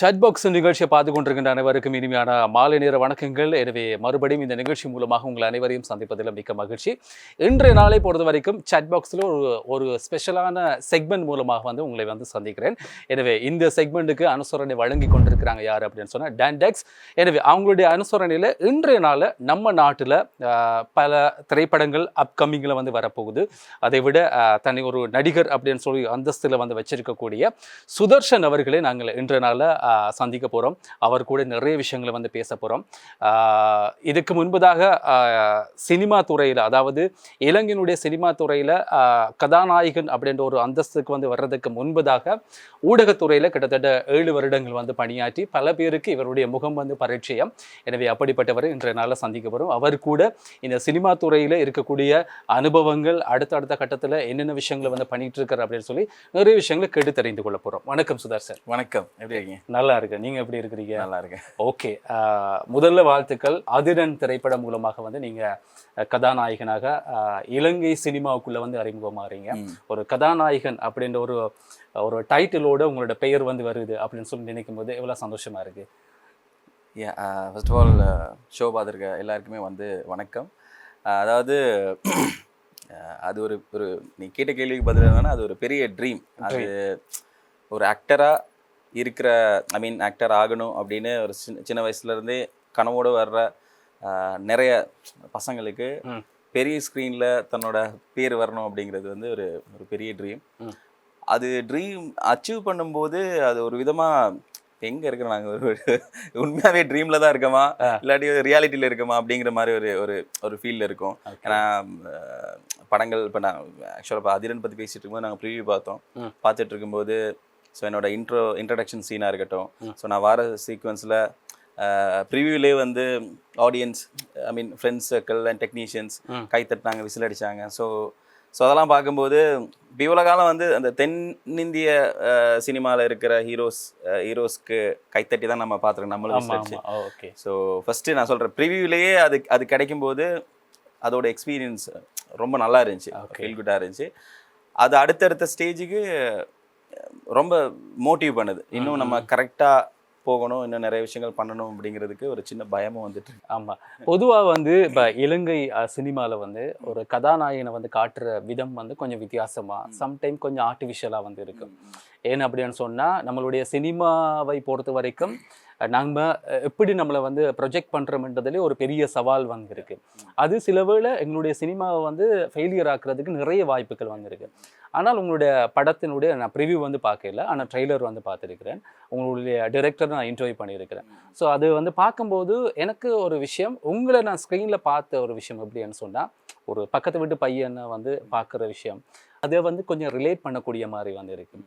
சட் box நிகழ்ச்சியை பார்த்து கொண்டிருக்கின்ற அனைவருக்கும் இனிமையான மாலை நேர வணக்கங்கள். எனவே மறுபடியும் இந்த நிகழ்ச்சி மூலமாக உங்கள் அனைவரையும் சந்திப்பதில் மிக்க மகிழ்ச்சி. இன்றைய நாளை பொறுத்த வரைக்கும் சட் பாக்ஸில் ஒரு ஒரு ஸ்பெஷலான செக்மெண்ட் மூலமாக வந்து உங்களை வந்து சந்திக்கிறேன். எனவே இந்த செக்மெண்ட்டுக்கு அனுசரணை வழங்கி கொண்டிருக்கிறாங்க யார் அப்படின்னு சொன்னால் டேண்டெக்ஸ் எனவே அவங்களுடைய அனுசரணையில் இன்றைய நாளில் நம்ம நாட்டில் பல திரைப்படங்கள் அப்கமிங்கில் வந்து வரப்போகுது. அதை விட தனி ஒரு நடிகர் அப்படின்னு சொல்லி அந்தஸ்தில் வந்து வச்சிருக்கக்கூடிய சுதர்ஷன் அவர்களை நாங்கள் இன்றைய நாளில் சந்திக்க போகிறோம் அவர் கூட நிறைய விஷயங்களை வந்து பேச போகிறோம் இதுக்கு முன்பதாக சினிமா துறையில் அதாவது இலங்கையினுடைய சினிமா துறையில் கதாநாயகன் அப்படின்ற ஒரு அந்தஸ்துக்கு வந்து வர்றதுக்கு முன்பதாக ஊடகத்துறையில் கிட்டத்தட்ட ஏழு வருடங்கள் வந்து பணியாற்றி பல பேருக்கு இவருடைய முகம் வந்து பரிச்சயம். எனவே அப்படிப்பட்டவரை இன்றைய நாளில் சந்திக்க போகிறோம் அவர் கூட இந்த சினிமா துறையில் இருக்கக்கூடிய அனுபவங்கள் அடுத்தடுத்த கட்டத்தில் என்னென்ன விஷயங்களை வந்து பண்ணிட்டு இருக்காரு அப்படின்னு சொல்லி நிறைய விஷயங்களை கேட்டு தெரிந்து கொள்ள போகிறோம் வணக்கம் சுதார் சார். வணக்கம். எப்படி இருக்கீங்க? நல்லா இருக்கு நீங்க எப்படி இருக்கிறீங்க? நல்லா இருக்கேன் ஓகே முதல்ல வாழ்த்துக்கள். அதிரன் திரைப்படம் மூலமாக வந்து நீங்க கதாநாயகனாக இலங்கை சினிமாவுக்குள்ள வந்து அறிமுகமாகறீங்க. ஒரு கதாநாயகன் அப்படின்ற ஒரு ஒரு டைட்டிலோட உங்களோட பெயர் வந்து வருது அப்படின்னு சொல்லி நினைக்கும் போது எவ்வளவு சந்தோஷமா இருக்கு? ஃபர்ஸ்ட் ஆஃப் ஆல் ஷோ பார்த்துருக்க எல்லாருக்குமே வந்து வணக்கம். அதாவது அது ஒரு ஒரு நீ கேட்ட கேள்விக்கு பதில் என்னன்னா அது ஒரு பெரிய ட்ரீம் அது ஒரு ஆக்டராக இருக்கிற ஐ மீன் ஆக்டர் ஆகணும் அப்படின்னு ஒரு சின்ன சின்ன வயசுலேருந்தே கனவோடு வர்ற நிறைய பசங்களுக்கு. பெரிய ஸ்க்ரீனில் தன்னோட பேர் வரணும் அப்படிங்கிறது வந்து ஒரு ஒரு பெரிய ட்ரீம். அது ட்ரீம் அச்சீவ் பண்ணும்போது அது ஒரு விதமாக எங்கே இருக்கிறோம் நாங்கள் ஒரு உண்மையாகவே ட்ரீமில் தான் இருக்கோமா இல்லாட்டி ரியாலிட்டியில் இருக்கோமா அப்படிங்கிற மாதிரி ஒரு ஒரு ஒரு ஃபீலில் இருக்கும். ஏன்னா படங்கள் இப்போ நான் ஆக்சுவலாக இப்போ அதிரன் பற்றி பேசிட்டு இருக்கும்போது நாங்கள் ப்ரிவியூ பார்த்தோம். பார்த்துட்டு இருக்கும்போது ஸோ என்னோட இன்ட்ரோ இன்ட்ரடக்ஷன் சீனாக இருக்கட்டும். ஸோ நான் வார சீக்வன்ஸில் ப்ரிவியூலே வந்து audience I mean friends circle and technicians. கை தட்டினாங்க விசில் அடிச்சாங்க. ஸோ ஸோ அதெல்லாம் பார்க்கும்போது இவ்வளோ காலம் வந்து அந்த தென்னிந்திய சினிமாவில் இருக்கிற ஹீரோஸ் ஹீரோஸ்க்கு கைத்தட்டி தான் நம்ம பார்த்துருக்கோம். நம்மளும் ஓகே ஸோ ஃபஸ்ட்டு நான் சொல்கிறேன் ப்ரிவியூலேயே அது அது கிடைக்கும்போது அதோட எக்ஸ்பீரியன்ஸ் ரொம்ப நல்லா இருந்துச்சு. ஃபீல் குட்டாக இருந்துச்சு. அது அடுத்தடுத்த ஸ்டேஜுக்கு ரொம்ப மோட்டிவ் பண்ணுது. இன்னும் நம்ம கரெக்டாக போகணும் இன்னும் நிறைய விஷயங்கள் பண்ணணும் அப்படிங்கிறதுக்கு ஒரு சின்ன பயமும் வந்துட்டு இருக்கு. ஆமா. பொதுவா வந்து இப்ப இலங்கை அஹ், சினிமால வந்து ஒரு கதாநாயகனை வந்து காட்டுற விதம் வந்து கொஞ்சம் வித்தியாசமா சம்டைம் கொஞ்சம் ஆர்டிஃபிஷியலா வந்து இருக்கும் ஏன் அப்படின்னு சொன்னா நம்மளுடைய சினிமாவை பொறுத்த வரைக்கும் நம்ம எப்படி நம்மளை வந்து ப்ரொஜெக்ட் பண்றோம்ன்றதுலேயே ஒரு பெரிய சவால் வந்து இருக்கு அது சில வேளை எங்களுடைய சினிமாவை வந்து ஃபெயிலியர் ஆக்குறதுக்கு நிறைய வாய்ப்புகள் வந்திருக்கு. ஆனால் உங்களுடைய படத்தினுடைய நான் ப்ரிவியூ வந்து பார்க்கல. ஆனால் ட்ரெய்லர் வந்து பார்த்துருக்கிறேன். உங்களுடைய டிரெக்டர் நான் இன்டர்வியூ பண்ணியிருக்கிறேன். ஸோ அது வந்து பார்க்கும்போது எனக்கு ஒரு விஷயம் உங்களை நான் ஸ்க்ரீனில் பார்த்த ஒரு விஷயம் எப்படின்னு சொன்னால் ஒரு பக்கத்து வீட்டு பையனை வந்து பார்க்குற விஷயம். அதை வந்து கொஞ்சம் ரிலேட் பண்ணக்கூடிய மாதிரி வந்து இருக்குது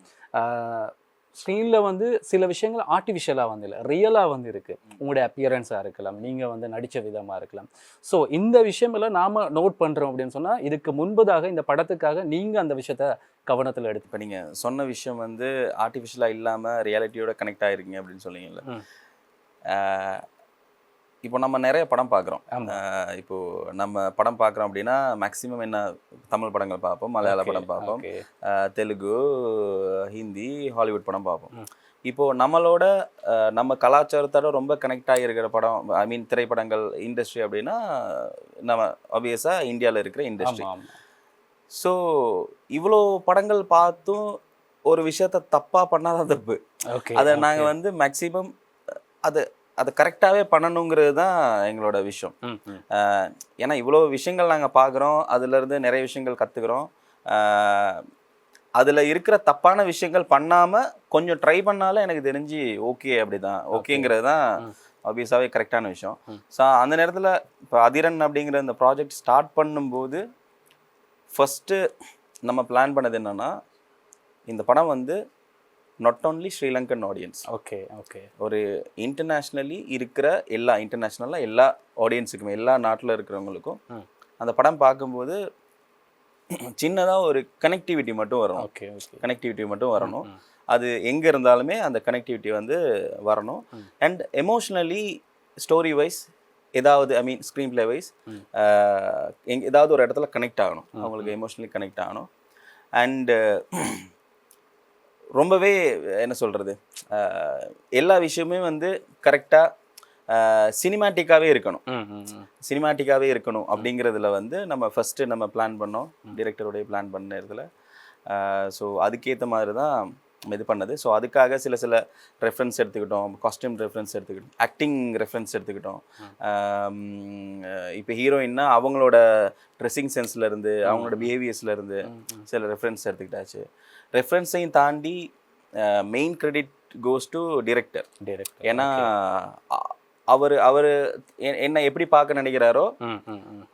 ஸ்க்ரீனில் வந்து சில விஷயங்கள் ஆர்டிஃபிஷியலாக வந்து இல்லை ரியலாக வந்து இருக்குது உங்களுடைய அப்பியரன்ஸாக இருக்கலாம். நீங்கள் வந்து நடித்த விதமாக இருக்கலாம். ஸோ இந்த விஷயமெல்லாம் நாம் நோட் பண்ணுறோம் அப்படின்னு சொன்னால் இதுக்கு முன்பதாக இந்த படத்துக்காக நீங்கள் அந்த விஷயத்த கவனத்தில் எடுத்து இப்போ நீங்கள் சொன்ன விஷயம் வந்து ஆர்டிஃபிஷியலாக இல்லாமல் ரியாலிட்டியோட கனெக்ட் ஆகிருக்கீங்க அப்படின்னு சொன்னீங்கல்ல. இப்போ நம்ம நிறைய படம் பார்க்குறோம். ஆமா. இப்போ நம்ம படம் பார்க்குறோம் அப்படின்னா மேக்ஸிமம் என்ன தமிழ் படங்கள் பார்ப்போம் மலையாள படம் பார்ப்போம் தெலுங்கு ஹிந்தி ஹாலிவுட் படம் பார்ப்போம். ம். இப்போ நம்மளோட நம்ம கலாச்சாரத்தோட ரொம்ப கனெக்ட் ஆகியிருக்கிற படம் ஐ மீன் திரைப்படங்கள் இண்டஸ்ட்ரி அப்படின்னா நம்ம ஆப்வியஸாக இந்தியாவில் இருக்கிற இண்டஸ்ட்ரி ஸோ இவ்வளோ படங்கள் பார்த்தும் ஒரு விஷயத்த தப்பாக பண்ணாதான் தப்பு. அதை நாங்கள் வந்து மேக்ஸிமம் அது அதை கரெக்டாகவே பண்ணணுங்கிறது தான் எங்களோட விஷயம். ஏன்னா இவ்வளோ விஷயங்கள் நாங்கள் பார்க்குறோம் அதுலேருந்து நிறைய விஷயங்கள் கற்றுக்குறோம் அதில் இருக்கிற தப்பான விஷயங்கள் பண்ணாமல் கொஞ்சம் ட்ரை பண்ணாலும் எனக்கு தெரிஞ்சு ஓகே அப்படி தான் ஓகேங்கிறது தான். ஆப்வியஸாகவே கரெக்டான விஷயம். ஸோ அந்த நேரத்தில் இப்போ அதிரன் அப்படிங்கிற இந்த ப்ராஜெக்ட் ஸ்டார்ட் பண்ணும்போது ஃபஸ்ட்டு நம்ம பிளான் பண்ணது என்னன்னா இந்த படம் வந்து not only Sri Lankan audience okay okay ஒரு இன்டர்நேஷ்னலி இருக்கிற எல்லா இன்டர்நேஷ்னலாக எல்லா ஆடியன்ஸுக்குமே எல்லா நாட்டில் இருக்கிறவங்களுக்கும். அந்த படம் பார்க்கும்போது சின்னதாக ஒரு கனெக்டிவிட்டி மட்டும் வரணும். ஓகே ஓகே கனெக்டிவிட்டி மட்டும் வரணும். அது எங்கே இருந்தாலுமே அந்த கனெக்டிவிட்டி வந்து வரணும். அண்ட் எமோஷ்னலி ஸ்டோரி வைஸ் ஏதாவது I mean screenplay wise ம். எங் ஏதாவது ஒரு இடத்துல கனெக்ட் ஆகணும். அவங்களுக்கு எமோஷ்னலி கனெக்ட் ஆகணும். அண்டு ரொம்பவே என்ன சொல்கிறது எல்லா விஷயமே வந்து கரெக்டாக சினிமேட்டிக்காகவே இருக்கணும். சினிமேட்டிக்காகவே இருக்கணும் அப்படிங்கிறதுல வந்து நம்ம ஃபஸ்ட்டு நம்ம பிளான் பண்ணோம். டிரெக்டருடைய பிளான் பண்ண இதில் ஸோ அதுக்கேற்ற மாதிரி தான் இது பண்ணது. ஸோ அதுக்காக சில சில ரெஃபரன்ஸ் எடுத்துக்கிட்டோம். காஸ்டியூம் ரெஃபரன்ஸ் எடுத்துக்கிட்டோம். ஆக்டிங் ரெஃபரன்ஸ் எடுத்துக்கிட்டோம். இப்போ ஹீரோயின்னா அவங்களோட ட்ரெஸ்ஸிங் சென்ஸ்லேருந்து அவங்களோட behaviorsல-இருந்து சில ரெஃபரன்ஸ் எடுத்துக்கிட்டாச்சு. ரெஃபரன்ஸையும் தாண்டி main credit goes to director. ஏன்னா அவர் அவர் என்ன எப்படி பார்க்க நினைக்கிறாரோ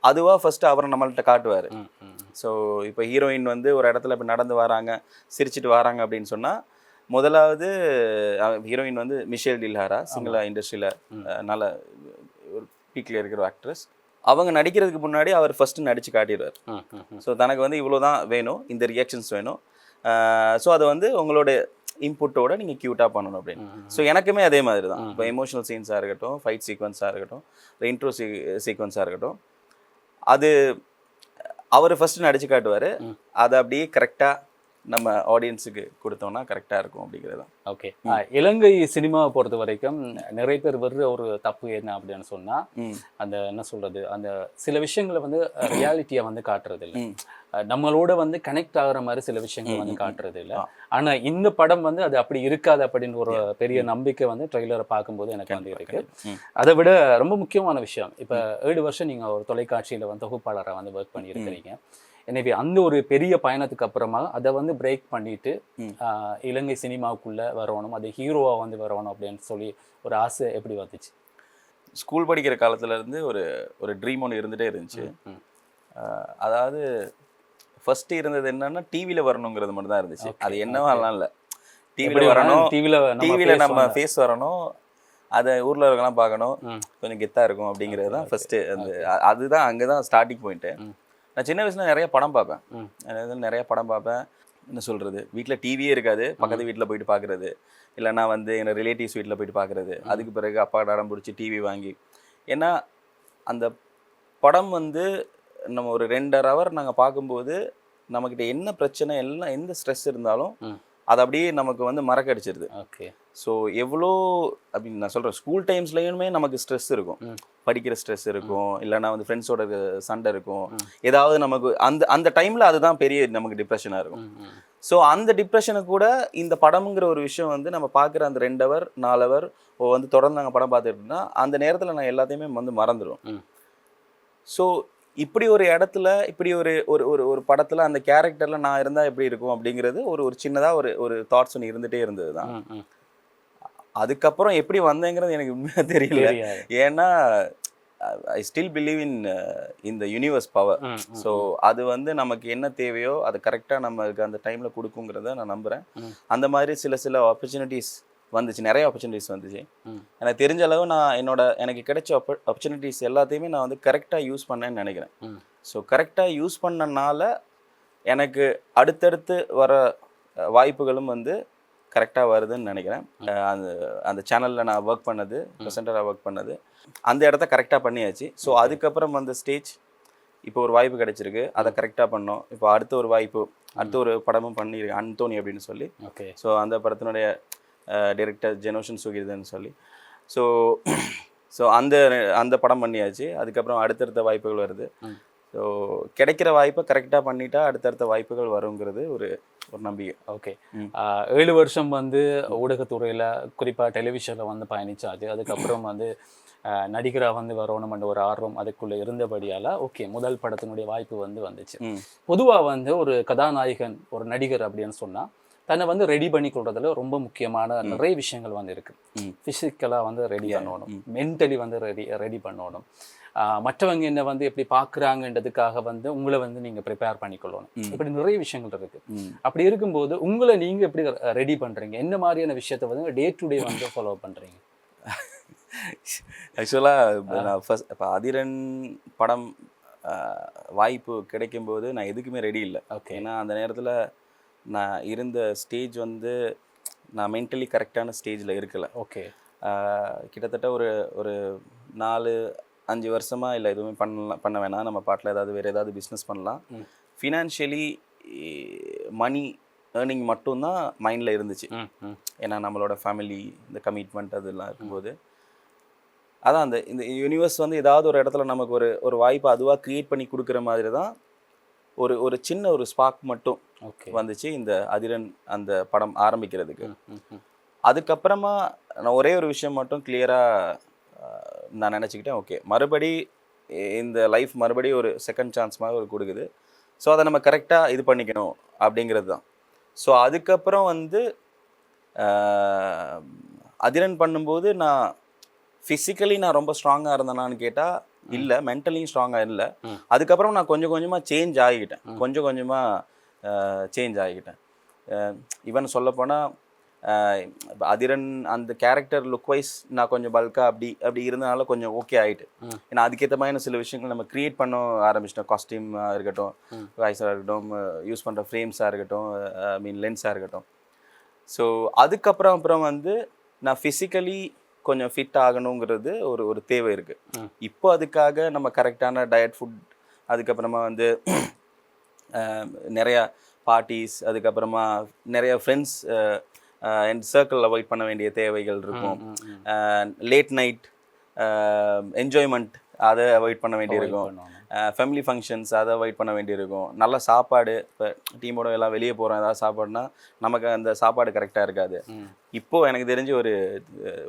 அதுவா ஃபர்ஸ்ட் அவரை நம்மள்ட்ட காட்டுவார். ஸோ இப்போ ஹீரோயின் வந்து ஒரு இடத்துல இப்போ நடந்து வராங்க சிரிச்சிட்டு வராங்க அப்படின்னு சொன்னால் முதலாவது ஹீரோயின் வந்து மிஷேல் டில்ஹாரா சிங்கள இண்டஸ்ட்ரியில் நல்ல ஒரு பீக்கில் இருக்கிற ஆக்ட்ரஸ் அவங்க நடிக்கிறதுக்கு முன்னாடி அவர் ஃபர்ஸ்ட் நடிச்சு காட்டிடுவார். ஸோ தனக்கு வந்து இவ்வளோ தான் வேணும் இந்த ரியாக்ஷன்ஸ் வேணும். ஸோ அதை வந்து உங்களோட இன்புட்டோட நீங்கள் க்யூட்டாக பண்ணணும் அப்படின்னு. ஸோ எனக்குமே அதே மாதிரி தான் இப்போ எமோஷனல் சீன்ஸாக இருக்கட்டும் ஃபைட் சீக்வன்ஸாக இருக்கட்டும் இன்ட்ரோ சீ சீக்வன்ஸாக இருக்கட்டும் அது அவர் ஃபர்ஸ்ட் நடிச்சு காட்டுவார். அதை அப்படியே கரெக்டாக நம்ம ஆடியன்ஸுக்கு கொடுத்தோம்னா கரெக்டாக இருக்கும் அப்படிங்கிறது தான் ஓகே இலங்கை சினிமாவை பொறுத்த வரைக்கும் நிறைய பேர் வர்ற ஒரு தப்பு என்ன அப்படின்னு சொன்னா ம். அந்த என்ன சொல்றது அந்த சில விஷயங்களை வந்து ரியாலிட்டியை வந்து காட்டுறது இல்லை நம்மளோட வந்து கனெக்ட் ஆகுற மாதிரி சில விஷயங்கள் வந்து காட்டுறது இல்லை ஆனா இந்த படம் வந்து அது அப்படி இருக்காது அப்படின்னு ஒரு பெரிய நம்பிக்கை வந்து ட்ரெய்லரை பார்க்கும்போது எனக்கு வந்து இருக்கு. அதை விட ரொம்ப முக்கியமான விஷயம். இப்ப ஏழு வருஷம் நீங்க ஒரு தொலைக்காட்சியில வந்து தொகுப்பாளரை வந்து ஒர்க் பண்ணி இருக்கிறீங்க எனவே அந்த ஒரு பெரிய பயணத்துக்கு அப்புறமா அதை வந்து பிரேக் பண்ணிட்டு இலங்கை சினிமாவுக்குள்ள வரணும் அது ஹீரோவா வந்து வரணும் அப்படின்னு சொல்லி ஒரு ஆசை எப்படி வந்துச்சு? ஸ்கூல் படிக்கிற காலத்துல இருந்து ஒரு ஒரு ட்ரீம் ஒன்று இருந்துகிட்டே இருந்துச்சு. அதாவது ஃபர்ஸ்ட் இருந்தது என்னன்னா டிவியில் வரணுங்கிறது மட்டும் தான் இருந்துச்சு அது என்னவாலாம் இல்லை. டிவியில் வரணும் டிவில டிவியில் நம்ம ஃபேஸ் வரணும் அதை ஊரில் இருக்கலாம் பார்க்கணும். கொஞ்சம் கெத்தாக இருக்கும் அப்படிங்கிறது தான் ஃபஸ்ட்டு அந்த அதுதான் அங்கே தான் ஸ்டார்டிங் பாயிண்ட்டு. நான் சின்ன வயசுல நிறைய படம் பார்ப்பேன். நிறைய படம் பார்ப்பேன். என்ன சொல்கிறது வீட்டில் டிவியே இருக்காது. பக்கத்து வீட்டில் போயிட்டு பார்க்குறது. இல்லைன்னா வந்து என்னோட ரிலேட்டிவ்ஸ் வீட்டில் போயிட்டு பார்க்குறது. அதுக்கு பிறகு அப்பா அடம் பிடிச்சி டிவி வாங்கி. ஏன்னா அந்த படம் வந்து நம்ம ஒரு ரெண்டரை ஹவர் நாங்கள் பார்க்கும்போது நம்மக்கிட்ட என்ன பிரச்சனை எல்லாம் எந்த ஸ்ட்ரெஸ் இருந்தாலும். அது அப்படியே நமக்கு வந்து மறக்கடிச்சிருது. ஓகே. ஸோ எவ்வளோ அப்படின்னு நான் சொல்கிறேன் ஸ்கூல் டைம்ஸ்லையுமே நமக்கு ஸ்ட்ரெஸ் இருக்கும். படிக்கிற ஸ்ட்ரெஸ் இருக்கும். இல்லைன்னா வந்து ஃப்ரெண்ட்ஸோட சண்டை இருக்கும். ஏதாவது நமக்கு அந்த அந்த டைமில் அதுதான் பெரிய நமக்கு டிப்ரெஷனாக இருக்கும். ஸோ அந்த டிப்ரெஷனை கூட இந்த படம்ங்கிற ஒரு விஷயம் வந்து நம்ம பார்க்குற அந்த ரெண்டு ஹவர் நாலு ஹவர் வந்து தொடர்ந்து நாங்கள் படம் பார்த்துட்டு அந்த நேரத்தில் நான் எல்லாத்தையுமே வந்து மறந்துடும். ஸோ இப்படி ஒரு இடத்துல இப்படி ஒரு ஒரு ஒரு ஒரு படத்தில் அந்த கேரக்டரில் நான் இருந்தால் எப்படி இருக்கும் அப்படிங்கிறது ஒரு ஒரு சின்னதாக ஒரு ஒரு தாட்ஸ் ஒன்று இருந்துகிட்டே இருந்தது தான். அதுக்கப்புறம் எப்படி வந்தேங்கிறது எனக்கு உண்மையாக தெரியல. ஏன்னா ஐ ஸ்டில் பிலீவ் இன் இந்த யூனிவர்ஸ் பவர் ஸோ அது வந்து நமக்கு என்ன தேவையோ அது கரெக்டாக நமக்கு அந்த டைமில் கொடுக்குங்கிறத நான் நம்புகிறேன். அந்த மாதிரி சில சில ஆப்பர்ச்சுனிட்டிஸ் வந்துச்சு நிறைய ஆப்பர்ச்சுனிட்டிஸ் வந்துச்சு. எனக்கு தெரிஞ்ச அளவு நான் என்னோட எனக்கு கிடைச்ச ஆப்பர்ச்சுனிட்டிஸ் எல்லாத்தையுமே நான் வந்து கரெக்டாக யூஸ் பண்ணேன்னு நினைக்கிறேன். ஸோ கரெக்டாக யூஸ் பண்ணனால எனக்கு அடுத்தடுத்து வர வாய்ப்புகளும் வந்து கரெக்டாக வருதுன்னு நினைக்கிறேன். அந்த அந்த சேனலில் நான் ஒர்க் பண்ணது ப்ரெசென்டராக ஒர்க் பண்ணது அந்த இடத்த கரெக்டாக பண்ணியாச்சு. ஸோ அதுக்கப்புறம் அந்த ஸ்டேஜ் இப்போ ஒரு வாய்ப்பு கிடைச்சிருக்கு. அதை கரெக்டாக பண்ணோம். இப்போ அடுத்த ஒரு வாய்ப்பு அடுத்த ஒரு படமும் பண்ணியிருக்கேன் அந்தோனி அப்படின்னு சொல்லி. ஓகே. ஸோ அந்த படத்தினுடைய டைரக்டர் ஜெனோஷன் சுகிர்தன் சொல்லி. ஸோ ஸோ அந்த அந்த படம் பண்ணியாச்சு. அதுக்கப்புறம் அடுத்தடுத்த வாய்ப்புகள் வருது. ஸோ கிடைக்கிற வாய்ப்பை கரெக்டாக பண்ணிட்டா அடுத்தடுத்த வாய்ப்புகள் வருங்கிறது ஒரு ஒரு நம்பிக்கை. ஓகே. ஏழு வருஷம் வந்து ஊடகத்துறையில் குறிப்பாக டெலிவிஷனில் வந்து பயணிச்சாச்சு. அதுக்கப்புறம் வந்து ஆஹ், நடிகரா வந்து வரணும்ன்ற ஒரு ஆர்வம் அதுக்குள்ளே இருந்தபடியால் ஓகே முதல் படத்தினுடைய வாய்ப்பு வந்து வந்துச்சு. பொதுவாக வந்து ஒரு கதாநாயகன் ஒரு நடிகர் அப்படின்னு சொன்னால் தன்னை வந்து ரெடி பண்ணி கொள்றதுல ரொம்ப முக்கியமான நிறைய விஷயங்கள் வந்து இருக்கு. ஃபிசிக்கலாக வந்து ரெடி. பண்ணணும். மென்டலி வந்து ரெடி ரெடி பண்ணணும் மற்றவங்க என்ன வந்து எப்படி பார்க்குறாங்கன்றதுக்காக வந்து உங்களை வந்து நீங்கள் ப்ரிப்பேர் பண்ணிக்கொள்ளணும். இப்படி நிறைய விஷயங்கள் இருக்கு. அப்படி இருக்கும்போது உங்களை நீங்க எப்படி ரெடி பண்றீங்க என்ன மாதிரியான விஷயத்த வந்து டே டு டே வந்து ஃபாலோ பண்றீங்க ஆக்சுவலாக நான் ஃபர்ஸ்ட் இப்போ அதிரன் படம் வாய்ப்பு கிடைக்கும்போது நான் எதுக்குமே ரெடி இல்லை ஓகே ஏன்னா அந்த நேரத்தில் நான் இருந்த ஸ்டேஜ் வந்து நான் மென்டலி கரெக்டான ஸ்டேஜில் இருக்கல. ஓகே. கிட்டத்தட்ட ஒரு ஒரு நாலு அஞ்சு வருஷமாக இல்லை எதுவுமே பண்ணலாம் பண்ண வேணாம். நம்ம பாட்டில் ஏதாவது வேறு ஏதாவது பிஸ்னஸ் பண்ணலாம். ஃபினான்ஷியலி மணி ஏர்னிங் மட்டும்தான் மைண்டில் இருந்துச்சு. ஏன்னா நம்மளோட ஃபேமிலி இந்த கமிட்மெண்ட் அதெல்லாம் இருக்கும்போது. அதான் அந்த இந்த யூனிவர்ஸ் வந்து ஏதாவது ஒரு இடத்துல நமக்கு ஒரு ஒரு வாய்ப்பை அதுவாக க்ரியேட் பண்ணி கொடுக்குற மாதிரி தான் ஒரு ஒரு சின்ன ஒரு ஸ்பார்க் மட்டும் வந்துச்சு இந்த அதிரன் அந்த படம் ஆரம்பிக்கிறதுக்கு. அதுக்கப்புறமா நான் ஒரே ஒரு விஷயம் மட்டும் கிளியராக நான் நினச்சிக்கிட்டேன். ஓகே. மறுபடி இந்த லைஃப் மறுபடி ஒரு செகண்ட் சான்ஸ் மாதிரி ஒரு கொடுக்குது. ஸோ அதை நம்ம கரெக்டாக இது பண்ணிக்கணும் அப்படிங்கிறது தான். ஸோ அதுக்கப்புறம் வந்து அதிரன் பண்ணும்போது நான் ஃபிசிக்கலி நான் ரொம்ப ஸ்ட்ராங்காக இருந்தேனான்னு கேட்டால் இல்லை மென்டலியும் ஸ்ட்ராங்காக இல்லை. அதுக்கப்புறம் நான் கொஞ்சம் கொஞ்சமாக சேஞ்ச் ஆகிக்கிட்டேன் கொஞ்சம் கொஞ்சமாக சேஞ்ச் ஆகிக்கிட்டேன் ஈவன் சொல்லப்போனால் அதிரன் அந்த கேரக்டர் லுக் வைஸ் நான் கொஞ்சம் பல்கா அப்படி அப்படி இருந்தனால கொஞ்சம் ஓகே ஆகிட்டு. ஏன்னா அதுக்கேற்ற மாதிரி சில விஷயங்கள் நம்ம க்ரியேட் பண்ண ஆரம்பிச்சிட்டோம். காஸ்டியூமாக இருக்கட்டும். வாய்ஸாக இருக்கட்டும் யூஸ் பண்ணுற ஃப்ரேம்ஸாக இருக்கட்டும் ஐ மீன் லென்ஸாக இருக்கட்டும். ஸோ அதுக்கப்புறம் அப்புறம் வந்து நான் ஃபிசிக்கலி கொஞ்சம் ஃபிட் ஆகணுங்கிறது ஒரு ஒரு தேவை இருக்குது. இப்போ அதுக்காக நம்ம கரெக்டான டயட் ஃபுட் அதுக்கப்புறமா வந்து நிறையா பார்ட்டிஸ் அதுக்கப்புறமா நிறைய ஃப்ரெண்ட்ஸ் அண்ட் சர்க்கிள் அவாய்ட் பண்ண வேண்டிய தேவைகள் இருக்கும். லேட் நைட் என்ஜாய்மெண்ட் அதை அவாய்ட் பண்ண வேண்டியிருக்கும். ஃபேமிலி ஃபங்க்ஷன்ஸ் அதை அவாய்ட் பண்ண வேண்டியிருக்கும். நல்ல சாப்பாடு இப்போ டீமோட எல்லாம் வெளியே போகிறோம் ஏதாவது சாப்பாடுனா நமக்கு அந்த சாப்பாடு கரெக்டாக இருக்காது. ம். இப்போ எனக்கு தெரிஞ்சு ஒரு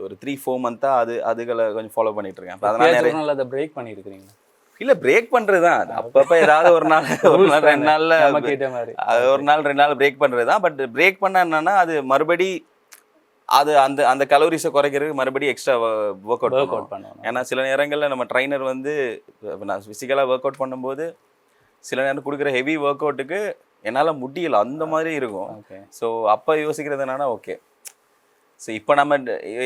ஒரு த்ரீ ஃபோர் மந்த்தாக அது அதுகளை கொஞ்சம் ஃபாலோ பண்ணிட்டு இருக்கேன். அதனால அதை பிரேக் பண்ணியிருக்கிறீங்க இல்லை பிரேக் பண்ணுறது தான் அப்பப்போ ஏதாவது ஒரு நாள் ஒரு நாள் ரெண்டு நாளில் ஒரு நாள் ரெண்டு நாள் பிரேக் பண்ணுறது தான் பட் பிரேக் பண்ண என்னன்னா அது மறுபடி அது அந்த அந்த கலோரிஸை குறைக்கிறதுக்கு மறுபடி extra work out work out பண்ணுவோம் ஏன்னா சில நேரங்களில் நம்ம ட்ரைனர் வந்து நான் ஃபிசிக்கலாக ஒர்க் அவுட் பண்ணும்போது சில நேரம் கொடுக்குற ஹெவி ஒர்க் அவுட்டுக்கு என்னால் முடியல. அந்த மாதிரி இருக்கும். ஸோ அப்போ யோசிக்கிறது என்னன்னா ஓகே ஸோ இப்போ நம்ம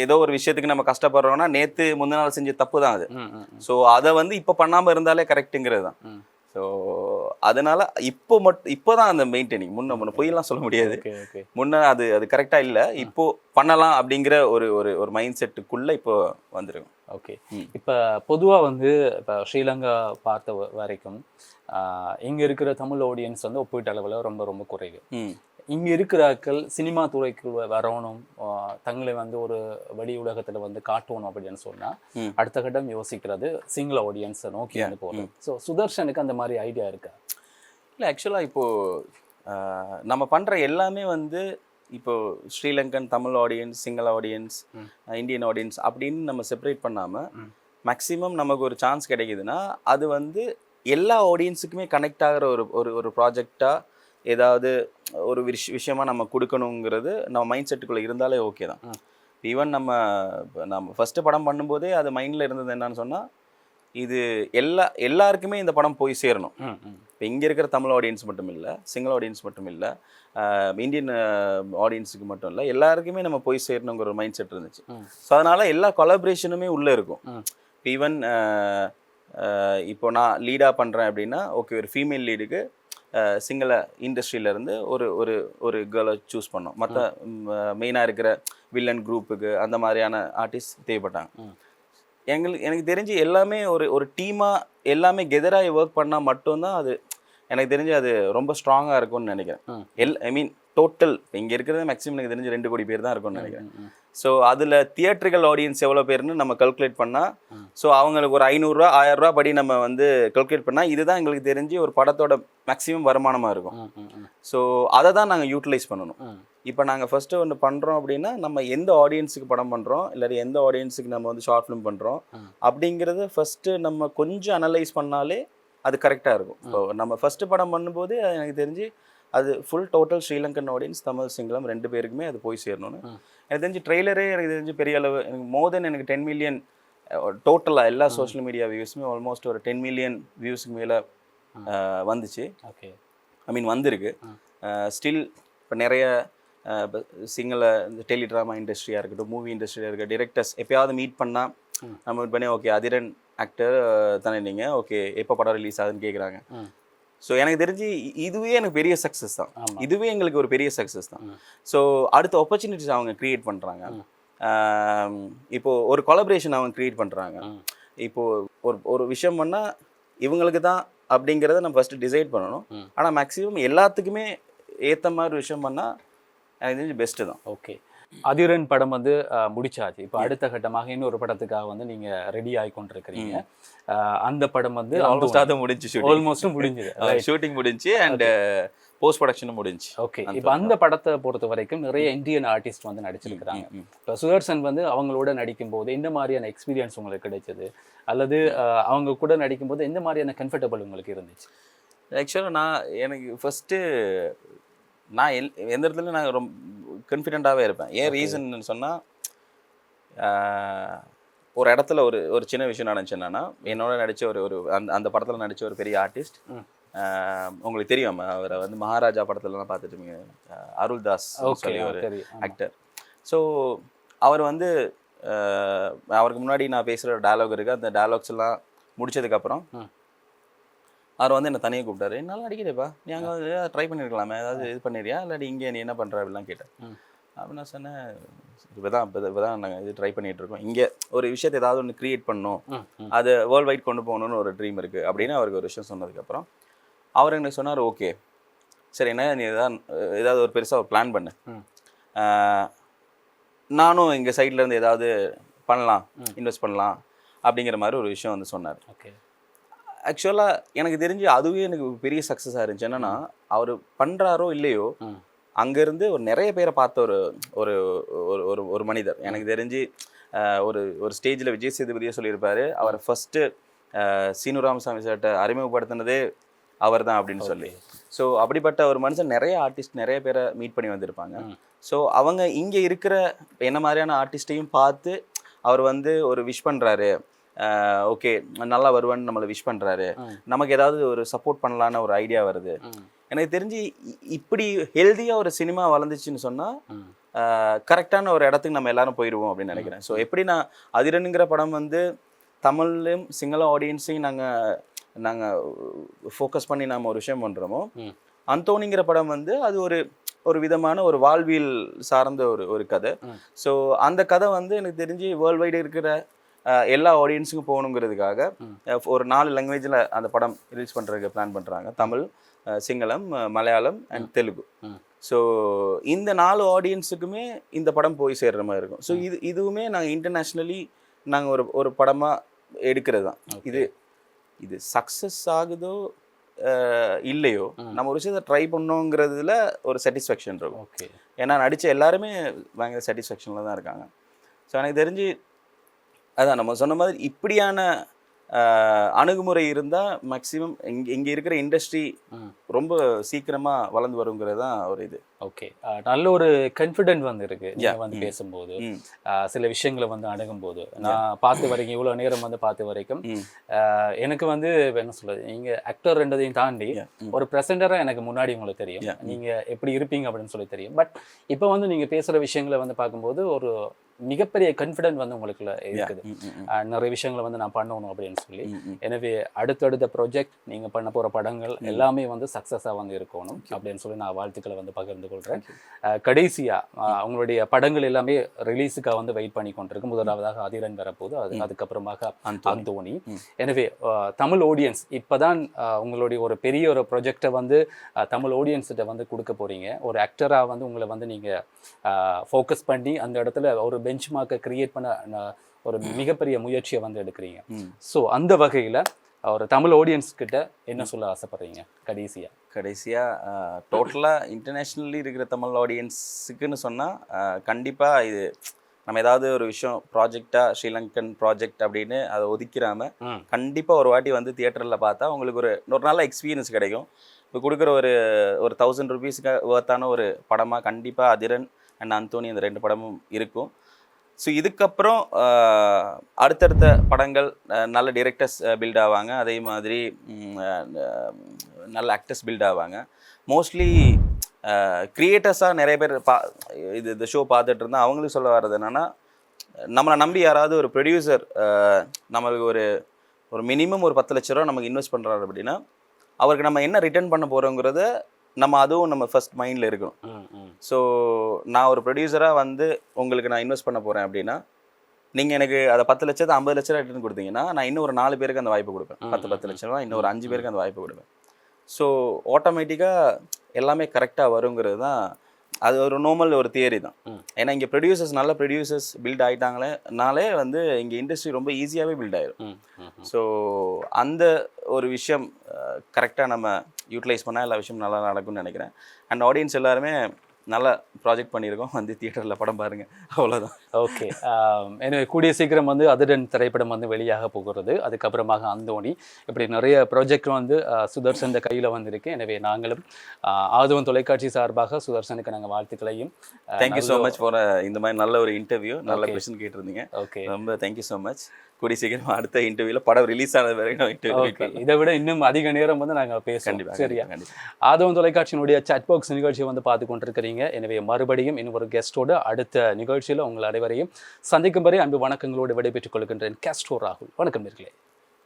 ஏதோ ஒரு விஷயத்துக்கு நம்ம கஷ்டப்படுறோம்னா நேற்று முந்தின நாள் செஞ்ச தப்பு தான் அது. ஸோ அதை வந்து இப்போ பண்ணாமல் இருந்தாலே கரெக்ட்டுங்கிறது தான். ஸோ அதனால இப்போ மட்டும் இப்போ தான் அந்த மெயின்டைனிங் முன்ன முன்ன பொய்யெல்லாம் சொல்ல முடியாது. முன்ன அது அது கரெக்டாக இல்லை. இப்போ பண்ணலாம் அப்படிங்கிற ஒரு ஒரு ஒரு மைண்ட் செட்டுக்குள்ளே இப்போ வந்துருக்கும். ஓகே. இப்போ பொதுவாக வந்து இப்போ ஸ்ரீலங்கா பார்த்த வரைக்கும் இங்க இருக்கிற தமிழ் ஆடியன்ஸ் வந்து ஒப்பீட்டு அளவில் ரொம்ப ரொம்ப குறைவு. இங்க இருக்கிறாக்கள் சினிமா துறைக்கு வரணும் தங்களை வந்து ஒரு வெளி உலகத்துல வந்து காட்டணும் அப்படின்னு சொன்னா ம். அடுத்த கட்டம் யோசிக்கிறது சிங்கள ஆடியன்ஸை நோக்கி. வந்து போகிறது ஸோ சுதர்ஷனுக்கு அந்த மாதிரி ஐடியா இருக்கா இல்லை ஆக்சுவலாக இப்போது நம்ம பண்ணுற எல்லாமே வந்து இப்போ Sri Lankan Tamil audience Sinhala audience. Indian audience அப்படின்னு நம்ம செப்பரேட் பண்ணாமல். மேக்ஸிமம் நமக்கு ஒரு சான்ஸ் கிடைக்குதுன்னா அது வந்து எல்லா ஆடியன்ஸுக்குமே கனெக்ட் ஆகிற ஒரு ஒரு ஒரு ப்ராஜெக்டாக ஏதாவது ஒரு விஷ் விஷயமா நம்ம கொடுக்கணுங்கிறது நம்ம மைண்ட் செட்டுக்குள்ளே இருந்தாலே ஓகே தான். ஈவன் நம்ம இப்ப நம்ம ஃபஸ்ட்டு படம் பண்ணும்போதே அது மைண்டில் இருந்தது என்னன்னு சொன்னால் இது எல்லா எல்லாருக்குமே இந்த படம் போய் சேரணும் இப்போ இங்கே இருக்கிற தமிழ் ஆடியன்ஸ் மட்டும் இல்லை சிங்கள ஆடியன்ஸ் மட்டும் இல்லை இந்தியன் ஆடியன்ஸுக்கு மட்டும் இல்லை எல்லாருக்குமே நம்ம போய் சேரணுங்கிற ஒரு மைண்ட் செட் இருந்துச்சு. ஸோ அதனால் எல்லா கொலாபரேஷனுமே உள்ளே இருக்கும் ம். ஈவன் இப்போ நான் லீடாக பண்ணுறேன் அப்படின்னா ஓகே ஒரு ஃபீமேல் லீடுக்கு சிங்கள இண்டஸ்ட்ரியிலேருந்து ஒரு ஒரு ஒரு கேர்ளை சூஸ் பண்ணோம் மற்ற மெயினாக இருக்கிற வில்லன் குரூப்புக்கு அந்த மாதிரியான ஆர்டிஸ்ட் தேவைப்பட்டாங்க. எங்களுக்கு எனக்கு தெரிஞ்சு எல்லாமே ஒரு ஒரு டீமாக எல்லாமே கெதராகி ஒர்க் பண்ணால் மட்டும்தான் அது எனக்கு தெரிஞ்சு அது ரொம்ப ஸ்ட்ராங்காக இருக்கும்னு நினைக்கிறேன். எல் ஐ மீன் டோட்டல் இங்கே இருக்கிறது மேக்ஸிமம் எனக்கு தெரிஞ்சு ரெண்டு கோடி பேர் தான் இருக்கும்னு நினைக்கிறேன். ஸோ அதில் தியேட்ரிக்கல் ஆடியன்ஸ் எவ்வளோ பேர்னு நம்ம கல்குலேட் பண்ணால். ஸோ அவங்களுக்கு ஒரு ஐநூறுரூவா ஆயிரரூவா படி நம்ம வந்து கல்குலேட் பண்ணால் இதுதான் எங்களுக்கு தெரிஞ்சு ஒரு படத்தோட மேக்ஸிமம் வருமானமாக இருக்கும். ஸோ அதை தான் நாங்கள் யூட்டிலைஸ் பண்ணணும். இப்போ நாங்கள் ஃபஸ்ட்டு ஒன்று பண்ணுறோம் அப்படின்னா நம்ம எந்த ஆடியன்ஸுக்கு படம் பண்ணுறோம் இல்லாட்டி எந்த ஆடியன்ஸுக்கு நம்ம வந்து ஷார்ட் ஃபிலிம் பண்ணுறோம். அப்படிங்கிறத ஃபஸ்ட்டு நம்ம கொஞ்சம் அனலைஸ் பண்ணாலே அது கரெக்டாக இருக்கும். இப்போ நம்ம ஃபஸ்ட்டு படம் பண்ணும்போது எனக்கு தெரிஞ்சு அது full total Sri Lankan audience Tamil Sinhala ரெண்டு பேருக்குமே அது போய் சேரணும்னு. எனக்கு தெரிஞ்சு ட்ரெய்லரே எனக்கு தெரிஞ்சு பெரிய அளவு எனக்கு மோர் தென் எனக்கு டென் மில்லியன் டோட்டலாக எல்லா சோஷியல் மீடியா வியூஸுமே ஆல்மோஸ்ட் ஒரு டென் மில்லியன் வியூஸுக்கு மேலே வந்துச்சு. ஓகே. ஐ மீன் வந்திருக்கு. ஸ்டில் இப்போ நிறைய இப்ப சிங்கள இந்த டெலிட்ராமா இண்டஸ்ட்ரியாக இருக்கட்டும் மூவி இண்டஸ்ட்ரியாக இருக்கட்டும் டிரெக்டர்ஸ் எப்பயாவது மீட் பண்ணால். நம்ம பண்ணி ஓகே அதிரன் ஆக்டர் தானே நீங்கள் ஓகே எப்போ படம் ரிலீஸ் ஆகுதுன்னு கேட்குறாங்க. ஸோ எனக்கு தெரிஞ்சு இதுவே எனக்கு பெரிய சக்ஸஸ் தான். இதுவே எங்களுக்கு ஒரு பெரிய சக்ஸஸ் தான். ஸோ அடுத்த ஆப்பர்ச்சுனிட்டிஸ் அவங்க க்ரியேட் பண்ணுறாங்க ம். இப்போ ஒரு கொலபரேஷன் அவங்க க்ரியேட் பண்ணுறாங்க ம். இப்போ ஒரு ஒரு விஷயம் பண்ணால் இவங்களுக்கு தான் அப்படிங்கிறத நம்ம ஃபஸ்ட்டு டிசைட் பண்ணணும். ஆனால் மேக்ஸிமம் எல்லாத்துக்குமே ஏற்ற மாதிரி விஷயம் பண்ணால் எனக்கு தெரிஞ்சு பெஸ்ட்டு தான் ஓகே அதிரன் படம் வந்து முடிச்சாச்சு. இப்போ அடுத்த கட்டமாக இன்னொரு படத்துக்காக வந்து நீங்க ரெடி ஆகி கொண்டிருக்கிறீங்க அந்த படம் வந்து ஆல்மோஸ்ட் அது முடிஞ்சு ஆல்மோஸ்ட் முடிஞ்சது. ஷூட்டிங் முடிஞ்சு அண்ட் போஸ்ட் ப்ரொடக்ஷனும் முடிஞ்சு. ஓகே இப்போ அந்த படத்தை பொறுத்த வரைக்கும் நிறைய இந்தியன் ஆர்டிஸ்ட் வந்து நடிச்சிருக்கிறாங்க. இப்போ சுதர்சன் வந்து அவங்களோட நடிக்கும் போது எந்த மாதிரியான எக்ஸ்பீரியன்ஸ் உங்களுக்கு கிடைச்சது? அல்லது அவங்க கூட நடிக்கும் போது எந்த மாதிரியான கம்ஃபர்டபுள் உங்களுக்கு இருந்துச்சு? ஆக்சுவலாக நான் எனக்கு ஃபஸ்ட்டு நான் எல் எந்த இடத்துல நான் ரொம்ப கான்ஃபிடென்ட்டாகவே இருப்பேன். ஏன் ரீசன் சொன்னால் ஒரு இடத்துல ஒரு ஒரு சின்ன விஷயம் நடந்துச்சு என்னன்னா என்னோட நடித்த ஒரு ஒரு அந்த அந்த படத்தில் நடித்த ஒரு பெரிய ஆர்டிஸ்ட். உங்களுக்கு தெரியும் அவரை வந்து மகாராஜா படத்துலலாம் பார்த்துட்டு இருப்பீங்க அருள்தாஸ் சொல்லி ஒரு ஆக்டர் ஸோ அவர் வந்து அவருக்கு முன்னாடி நான் பேசுகிற டயலாக் இருக்குது அந்த டயலாக்ஸ் எல்லாம் முடிச்சதுக்கப்புறம். அவர் வந்து என்னை தனியாக கூப்பிட்டாரு. நல்லா அடிக்கிறேப்பா நீ அங்கே ட்ரை பண்ணியிருக்கலாமே ஏதாவது இது பண்ணிடுறியா இல்லாட்டி இங்கே நீ என்ன பண்ணுற அப்படிலாம் கேட்டேன் ம். அப்போ நான் சொன்னேன் இப்போ தான் இப்போ இப்போ தான் நாங்கள் இது ட்ரை பண்ணிட்டு இருக்கோம். இங்கே ஒரு விஷயத்தை ஏதாவது ஒன்று க்ரியேட் பண்ணணும். அது வேர்ல்ட் வைட் கொண்டு போகணும்னு ஒரு ட்ரீம் இருக்குது அப்படின்னு அவருக்கு ஒரு விஷயம் சொன்னதுக்கப்புறம் அவர் எனக்கு சொன்னார் ஓகே சரி என்ன நீ ஏதாவது ஏதாவது ஒரு பெருசாக ஒரு பிளான் பண்ணு. நானும் எங்கள் சைட்லேருந்து ஏதாவது பண்ணலாம். இன்வெஸ்ட் பண்ணலாம். அப்படிங்கிற மாதிரி ஒரு விஷயம் வந்து சொன்னார். ஓகே. ஆக்சுவலாக எனக்கு தெரிஞ்சு அதுவே எனக்கு பெரிய சக்ஸஸாக இருந்துச்சு. என்னன்னா அவர் பண்ணுறாரோ இல்லையோ. அங்கேருந்து ஒரு நிறைய பேரை பார்த்த ஒரு ஒரு ஒரு ஒரு மனிதர். எனக்கு தெரிஞ்சு ஒரு ஒரு ஸ்டேஜில் விஜய் சேதுபதியே சொல்லியிருப்பாரு. அவர் ஃபஸ்ட்டு சீனு ராமசாமி சார்ட்ட அறிமுகப்படுத்தினதே அவர் தான் அப்படின்னு சொல்லி. ஸோ அப்படிப்பட்ட ஒரு மனுஷன் நிறைய ஆர்டிஸ்ட் நிறைய பேரை மீட் பண்ணி வந்திருப்பாங்க. ஸோ அவங்க இங்கே இருக்கிற என்ன மாதிரியான ஆர்டிஸ்ட்டையும் பார்த்து அவர் வந்து ஒரு விஷ் பண்ணுறாரு ஓகே நல்லா வருவான்னு நம்மளை விஷ் பண்ணுறாரு. நமக்கு ஏதாவது ஒரு சப்போர்ட் பண்ணலான்னு ஒரு ஐடியா வருது எனக்கு தெரிஞ்சு இப்படி ஹெல்த்தியாக ஒரு சினிமா வளர்ந்துச்சுன்னு சொன்னால். கரெக்டான ஒரு இடத்துக்கு நம்ம எல்லாரும் போயிடுவோம் அப்படின்னு நினைக்கிறேன் ஸோ எப்படி நான் அதிரனுங்கிற படம் வந்து தமிழ்லையும் சிங்கள ஆடியன்ஸையும் நாங்கள் நாங்கள் ஃபோக்கஸ் பண்ணி நாம் ஒரு விஷயம் பண்ணுறோமோ. அந்தோனிங்கிற படம் வந்து அது ஒரு ஒரு விதமான ஒரு வாழ்வியல் சார்ந்த ஒரு ஒரு கதை. ஸோ அந்த கதை வந்து எனக்கு தெரிஞ்சு வேர்ல்ட் வைடு இருக்கிற எல்லா ஆடியன்ஸுக்கும் போகணுங்கிறதுக்காக ஒரு நாலு லாங்குவேஜில் அந்த படம் ரிலீஸ் பண்ணுறதுக்கு பிளான் பண்ணுறாங்க தமிழ் சிங்களம் மலையாளம் அண்ட் தெலுங்கு. ஸோ இந்த நாலு ஆடியன்ஸுக்குமே இந்த படம் போய் சேர்ற மாதிரி இருக்கும். ஸோ இது இதுவுமே நாங்கள் இன்டர்நேஷ்னலி நாங்கள் ஒரு ஒரு படமாக எடுக்கிறது தான். இது இது சக்ஸஸ் ஆகுதோ இல்லையோ. நம்ம ஒரு விஷயத்தை ட்ரை பண்ணோங்கிறதுல ஒரு சாட்டிஸ்ஃபேக்ஷன் இருக்கும். ஓகே. ஏன்னா நடித்த எல்லாருமே பயங்கர சாட்டிஸ்ஃபேக்ஷனில் தான் இருக்காங்க. ஸோ எனக்கு தெரிஞ்சு அதான் நம்ம சொன்ன மாதிரி இப்படியான அணுகுமுறை இருந்தால் மேக்ஸிமம் இங்கே இங்கே இருக்கிற இண்டஸ்ட்ரி. ரொம்ப சீக்கிரமாக வளர்ந்து வருங்கிறது தான் ஒரு இது. ஓகே நல்ல ஒரு கான்ஃபிடென்ட் வந்து இருக்கு. வந்து ம். பேசும்போது. அஹ், சில விஷயங்களை வந்து அணுகும்போது. நான் பார்த்த வரைக்கும் இவ்வளவு நேரம் வந்து பார்த்த வரைக்கும் அஹ், எனக்கு வந்து என்ன சொல்றது நீங்க ஆக்டர் ரெண்டதையும் தாண்டி. ஒரு பிரசண்டரா எனக்கு முன்னாடி உங்களுக்கு தெரியும். Yeah. நீங்க எப்படி இருப்பீங்க அப்படின்னு சொல்லி தெரியும். பட் இப்போ வந்து நீங்க பேசுற விஷயங்களை வந்து பார்க்கும்போது ஒரு மிகப்பெரிய கான்ஃபிடென்ட் வந்து உங்களுக்குள்ள இருக்குது. ம், ம். அஹ், நிறைய விஷயங்களை வந்து நான் பண்ணணும் அப்படின்னு சொல்லி. எனவே அடுத்தடுத்த ப்ராஜெக்ட் நீங்க பண்ண போற படங்கள் எல்லாமே வந்து சக்ஸஸா வந்து இருக்கணும் அப்படின்னு சொல்லி நான் வாழ்த்துக்களை வந்து பகிர்ந்து கொள்றேன். அஹ், கடைசியா அஹ், உங்களுடைய படங்கள் எல்லாமே ரிலீஸுக்காக வந்து வெயிட் பண்ணி கொண்டிருக்கு முதலாவதாக அதிரன் வரப்போகுது. அது அதுக்கப்புறமாக அந்தோனி. எனவே தமிழ் ஆடியன்ஸ் இப்பதான் உங்களுடைய ஒரு பெரிய ஒரு ப்ரொஜெக்டை வந்து தமிழ் ஆடியன்ஸ்கிட்ட வந்து கொடுக்க போறீங்க. ஒரு ஆக்டரா வந்து உங்களை வந்து நீங்க ஃபோக்கஸ் பண்ணி அந்த இடத்துல ஒரு பெஞ்ச் மார்க்கை கிரியேட் பண்ண ஒரு மிகப்பெரிய முயற்சியை வந்து எடுக்கிறீங்க. ஸோ அந்த வகையில ஒரு தமிழ் ஆடியன்ஸ் கிட்ட என்ன சொல்ல ஆசைப்படுறீங்க கடைசியா? கடைசியாக டோட்டலாக இன்டர்நேஷ்னலி இருக்கிற தமிழ் ஆடியன்ஸுக்குன்னு சொன்னால் கண்டிப்பாக இது நம்ம ஏதாவது ஒரு விஷயம் ப்ராஜெக்டாக ஸ்ரீலங்கன் ப்ராஜெக்ட் அப்படின்னு அதை ஒதுக்கிராம ம் கண்டிப்பாக ஒரு வாட்டி வந்து தியேட்டரில் பார்த்தா உங்களுக்கு ஒரு ஒரு நல்ல எக்ஸ்பீரியன்ஸ் கிடைக்கும். இப்போ கொடுக்குற ஒரு ஒரு தௌசண்ட் ருபீஸ்க்கு ஒர்த்தான ஒரு படமாக கண்டிப்பாக அதிரன் அண்ட் அந்தோனி அந்த ரெண்டு படமும் இருக்கும். ஸோ இதுக்கப்புறம் அடுத்தடுத்த படங்கள் நல்ல டிரெக்டர்ஸ் பில்ட் ஆவாங்க. அதே மாதிரி நல்ல ஆக்டர்ஸ் பில்ட் ஆவாங்க. மோஸ்ட்லி க்ரியேட்டர்ஸாக நிறைய பேர் பா இது இந்த ஷோ பார்த்துட்டு இருந்தால் அவங்களுக்கு சொல்ல வர்றது என்னென்னா நம்மளை நம்பி யாராவது ஒரு ப்ரொடியூசர் நம்மளுக்கு ஒரு ஒரு மினிமம் ஒரு பத்து லட்ச ரூபா நமக்கு இன்வெஸ்ட் பண்ணுறாரு அப்படின்னா அவருக்கு நம்ம என்ன ரிட்டர்ன் பண்ண போகிறோங்கிறத நம்ம அதுவும் நம்ம ஃபர்ஸ்ட் மைண்டில் இருக்கணும். ஸோ நான் ஒரு ப்ரொடியூசராக வந்து உங்களுக்கு நான் இன்வெஸ்ட் பண்ண போகிறேன் அப்படின்னா நீங்கள் எனக்கு அதை பத்து லட்சத்தை ஐம்பது லட்ச ரூபா ரிட்டர்ன் கொடுத்தீங்கன்னா நான் இன்னும் ஒரு நாலு பேருக்கு அந்த வாய்ப்பு கொடுப்பேன். பத்து பத்து லட்ச ரூபா இன்னும் ஒரு அஞ்சு பேருக்கு அந்த வாய்ப்பு கொடுப்பேன். ஸோ ஆட்டோமேட்டிக்காக எல்லாமே கரெக்டாக வருங்கிறது தான் அது ஒரு நார்மல் ஒரு தியரி தான். ஏன்னா இங்கே ப்ரொடியூசர்ஸ் நல்ல ப்ரொடியூசர்ஸ் பில்ட் ஆகிட்டாங்களேனாலே வந்து இங்கே இண்டஸ்ட்ரி ரொம்ப ஈஸியாகவே பில்ட் ஆயிரும். ம், ம், ம். ஸோ அந்த ஒரு விஷயம் கரெக்டாக நம்ம யூட்டிலைஸ் பண்ணால் எல்லா விஷயம் நல்லா நடக்கும்னு நினைக்கிறேன். அண்ட் ஆடியன்ஸ் எல்லாருமே நல்லா ப்ராஜெக்ட் பண்ணியிருக்கோம். வந்து தியேட்டரில் படம் பாருங்கள் அவ்வளோதான் ஓகே எனவே கூடிய சீக்கிரம் வந்து அதிரன் திரைப்படம் வந்து வெளியாக போகிறது. அதுக்கப்புறமாக அந்தோணி. இப்படி நிறைய ப்ராஜெக்ட் வந்து சுதர்சன் கையில் வந்திருக்கு. எனவே நாங்களும் ஆதவன் தொலைக்காட்சி சார்பாக சுதர்சனுக்கு நாங்கள் வாழ்த்துக்களையும் தேங்க்யூ ஸோ மச் ஃபார் இந்த மாதிரி நல்ல ஒரு இன்டர்வியூ நல்ல. கொஸ்டின் கேட்டிருந்தீங்க. ஓகே ரொம்ப தேங்க்யூ ஸோ மச் கூடி சீக்கிரம் அடுத்த இன்டர்வியூவில் படம் ரிலீஸ் ஆனது வரைக்கும் இன்டர்வியூ ஓகே இதை விட இன்னும் அதிக நேரம் வந்து நாங்கள் பேசுவோம். சரியா? ஆதவன் தொலைக்காட்சியினுடைய chat box நிகழ்ச்சியை வந்து பார்த்து கொண்டிருக்கிறீங்க. எனவே மறுபடியும் இன்னும் ஒரு கெஸ்டோடு அடுத்த நிகழ்ச்சியில் உங்கள் அனைவரையும் சந்திக்கும் வரை அன்பு வணக்கங்களோடு விடைபெற்றுக் கொள்கின்றேன். கேஸ்டோ ராகுல் வணக்கம் நேர்களே.